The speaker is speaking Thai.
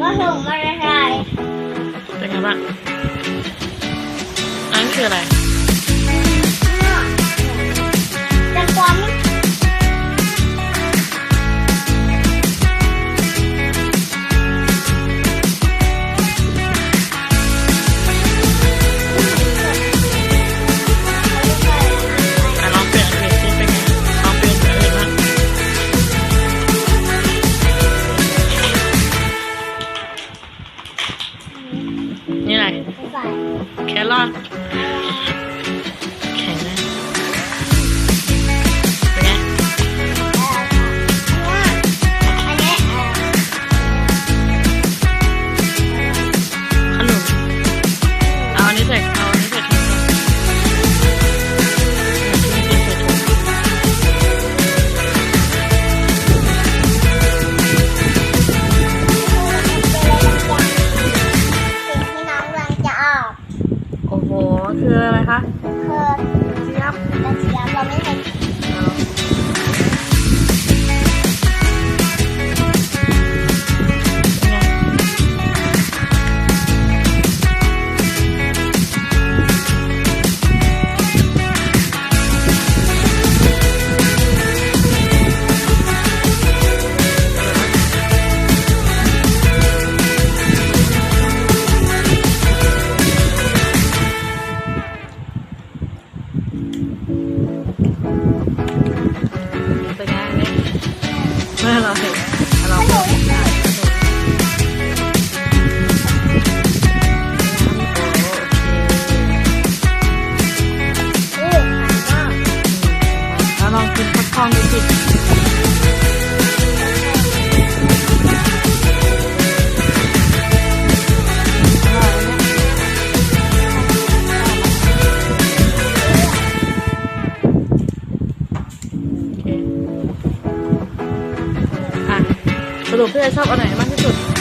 ก็ถึงมาได้ เป็นไงบ้างอันนนคืออะไร แต่ความไม่ ใส่ แครอท คืออะไรคะเธอเจี๊ยบ กระเจี๊ยบเราไม่ 没有浪。 สรุปพี่ไอชอบอันไหนมากที่สุด